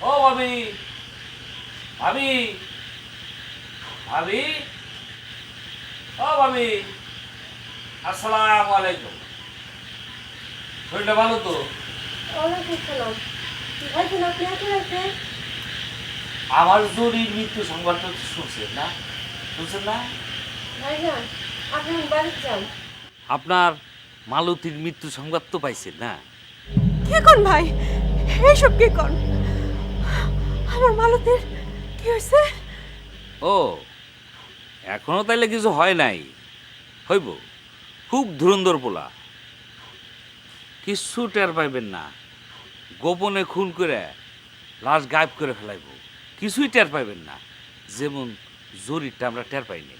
ও ভাবি ভাবি ভাবি ও ভাবি আসসালামু আলাইকুম। শরীরটা ভালো তো? আমার জরির মৃত্যু সংবাদটা শুনছেন না? শুনছেন না? আপনার মালতীর মৃত্যু সংবাদ তো পাইছেন না? কে কোন ভাই? এইসব কে কোন? আমার মালতীর কি হয়েছে? ও এখনও তাইলে কিছু হয় নাই। হইব খুব ধুরন্ধর পোলা। কিচ্ছু টের পাইবেন না। গোপনে খুন করে লাশ গায়েব করে ফেলাইব। কিছুই টের পাইবেন না। যেমন জরিরটা আমরা টের পাইনি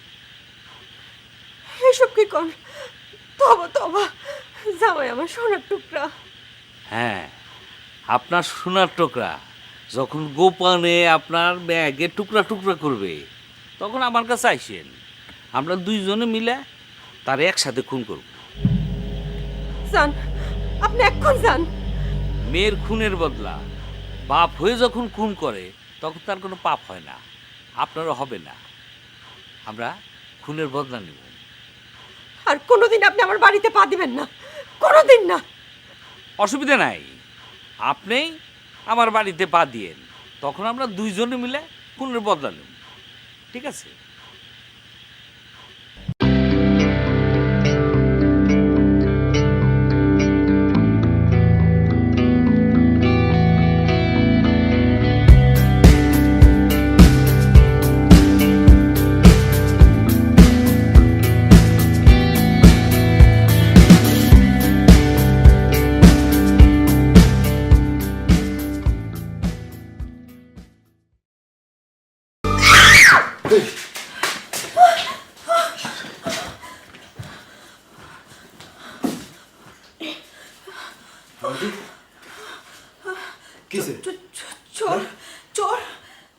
এইসব কি কর? তবা তবা জামাই আমার সোনার টুকরা। হ্যাঁ আপনার সোনার টুকরা। যখন গোপনে আপনার ব্যাগে টুকরা টুকরা করবে তখন আমার কাছে আইসেন। আমরা দুইজনে মিলে তার একসাথে খুন করব। যান আপনি এক্ষণ যান। মেয়ের খুনের বদলা। বাপ হয়ে যখন খুন করে তখন তার কোনো পাপ হয় না। আপনারও হবে না। আমরা খুনের বদলা নেব। আর কোনোদিন আপনি আমার বাড়িতে পা দিবেন না। কোনোদিন না। অসুবিধা নাই। আপনি আমার বাড়িতে পা দিয়েন তখন আমরা দুইজনে মিলে খুনের বদলা নেব ঠিক আছে? কিসে? চোর চোর।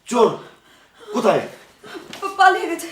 চোর? কোথায়? পালিয়ে গেছে।